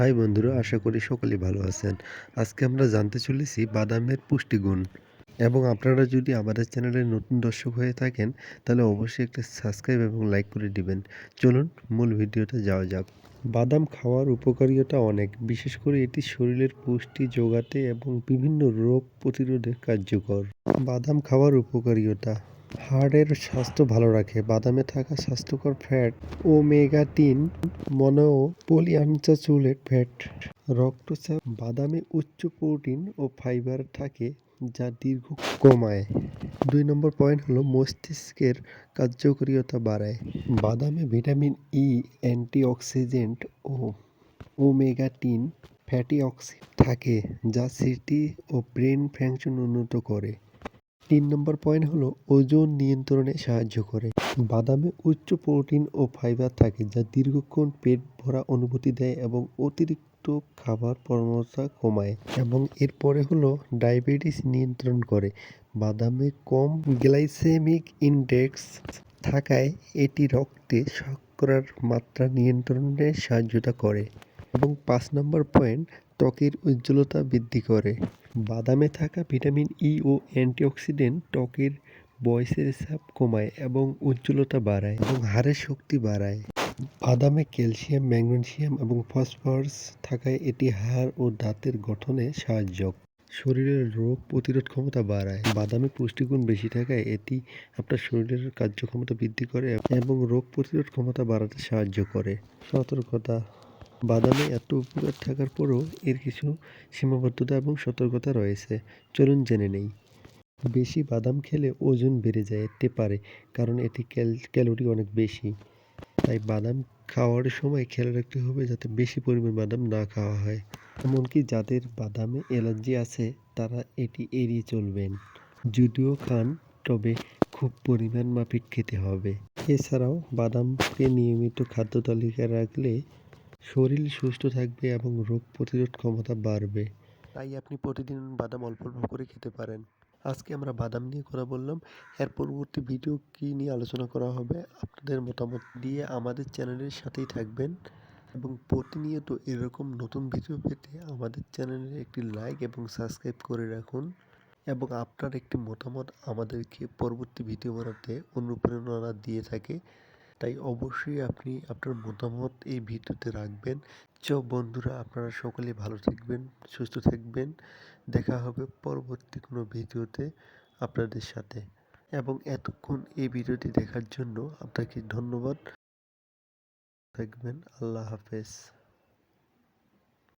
High বন্ধুরা, আশা করি সকলেই ভালো আছেন। আজকে আমরা জানতে চলেছি বাদামের পুষ্টিগুণ। এবং আপনারা যদি আমাদের চ্যানেলের নতুন দর্শক হয়ে থাকেন, তাহলে অবশ্যই একটা সাবস্ক্রাইব এবং লাইক করে দিবেন। চলুন মূল ভিডিওতে যাওয়া যাক। বাদাম খাওয়ার উপকারিতা অনেক, বিশেষ করে এটি শরীরের পুষ্টি যোগাতে এবং বিভিন্ন রোগ প্রতিরোধে কার্যকর। বাদাম খাওয়ার উপকারিতা হাড়ের স্বাস্থ্য ভালো রাখে, বাদামে থাকা স্বাস্থ্যকর ফ্যাট ওমেগা তিন মনো পলিআনচাচুলেট ফ্যাট রক্তচাপ, বাদামে উচ্চ প্রোটিন ও ফাইবার থাকে যা দীর্ঘ কমায়। দুই নম্বর পয়েন্ট হলো মস্তিষ্কের কার্যকারিতা বাড়ায়। বাদামে ভিটামিন ই অ্যান্টিঅক্সিডেন্ট ও ওমেগা তিন ফ্যাটি অক্সিড থাকে যা স্মৃতি ও ব্রেন ফাংশন উন্নত করে। তিন নম্বর পয়েন্ট হলো ওজন নিয়ন্ত্রণে সাহায্য করে। বাদামে উচ্চ প্রোটিন ও ফাইবার থাকে যা দীর্ঘক্ষণ পেট ভরা অনুভূতি দেয় এবং অতিরিক্ত খাবার প্রবণতা কমায় এবং এরপরে হলো ডায়াবেটিস নিয়ন্ত্রণ করে। বাদামে কম গ্লাইসেমিক ইনডেক্স থাকায় এটি রক্তে শর্করার মাত্রা নিয়ন্ত্রণে সাহায্যতা করে। এবং পাঁচ নম্বর পয়েন্ট ত্বকের উজ্জ্বলতা বৃদ্ধি করে। বাদামে থাকা ভিটামিন ই ও অ্যান্টিঅক্সিডেন্ট ত্বকের বয়সের চাপ কমায় এবং উজ্জ্বলতা বাড়ায় এবং হাড়ের শক্তি বাড়ায়। বাদামে ক্যালসিয়াম, ম্যাগনেসিয়াম এবং ফসফরাস থাকায় এটি হাড় ও দাঁতের গঠনে সাহায্য। শরীরের রোগ প্রতিরোধ ক্ষমতা বাড়ায়। বাদামে পুষ্টিগুণ বেশি থাকায় এটি আপনার শরীরের কার্যক্ষমতা বৃদ্ধি করে এবং রোগ প্রতিরোধ ক্ষমতা বাড়াতে সাহায্য করে। সতর্কতা বাদামে এত উপকার থাকার পরও এর কিছু সীমাবদ্ধতা এবং সতর্কতা রয়েছে। চলুন জেনে নেই। বেশি বাদাম খেলে ওজন বেড়ে যেতে পারে, কারণ ক্যাল, ক্যালোরি অনেক বেশি। তাই বাদাম খাওয়ার সময় খেয়াল রাখতে হবে যাতে বেশি পরিমাণ বাদাম না খাওয়া হয়। এমনকি যাদের বাদামে অ্যালার্জি আছে, তারা এটি এড়িয়ে চলবেন। যদিও খান, তবে খুব পরিমাণ মাফিক খেতে হবে। এছাড়াও বাদামকে নিয়মিত খাদ্য তালিকায় রাখলে শরীর সুস্থ থাকবে এবং রোগ প্রতিরোধ ক্ষমতা বাড়বে। তাই আপনি প্রতিদিন বাদাম অল্প অল্প করে খেতে পারেন। আজকে আমরা বাদাম নিয়ে কথা বললাম। এর পরবর্তী ভিডিও কী নিয়ে আলোচনা করা হবে, আপনাদের মতামত দিয়ে আমাদের চ্যানেলের সাথেই থাকবেন। এবং প্রতিনিয়ত এরকম নতুন ভিডিও পেতে আমাদের চ্যানেলে একটি লাইক এবং সাবস্ক্রাইব করে রাখুন। এবং আপনার একটি মতামত আমাদেরকে পরবর্তী ভিডিও বানাতে অনুপ্রেরণা দিয়ে থাকে। তাই অবশ্যই আপনি আপনার মতামত এই ভিডিওতে রাখবেন। চ বন্ধুরা, আপনারা সকলে ভালো থাকবেন, সুস্থ থাকবেন। দেখা হবে পরবর্তী কোনো ভিডিওতে আপনাদের সাথে। এবং এতক্ষণ এই ভিডিওটি দেখার জন্য আপনাকে ধন্যবাদ। থাকবেন, আল্লাহ হাফেজ।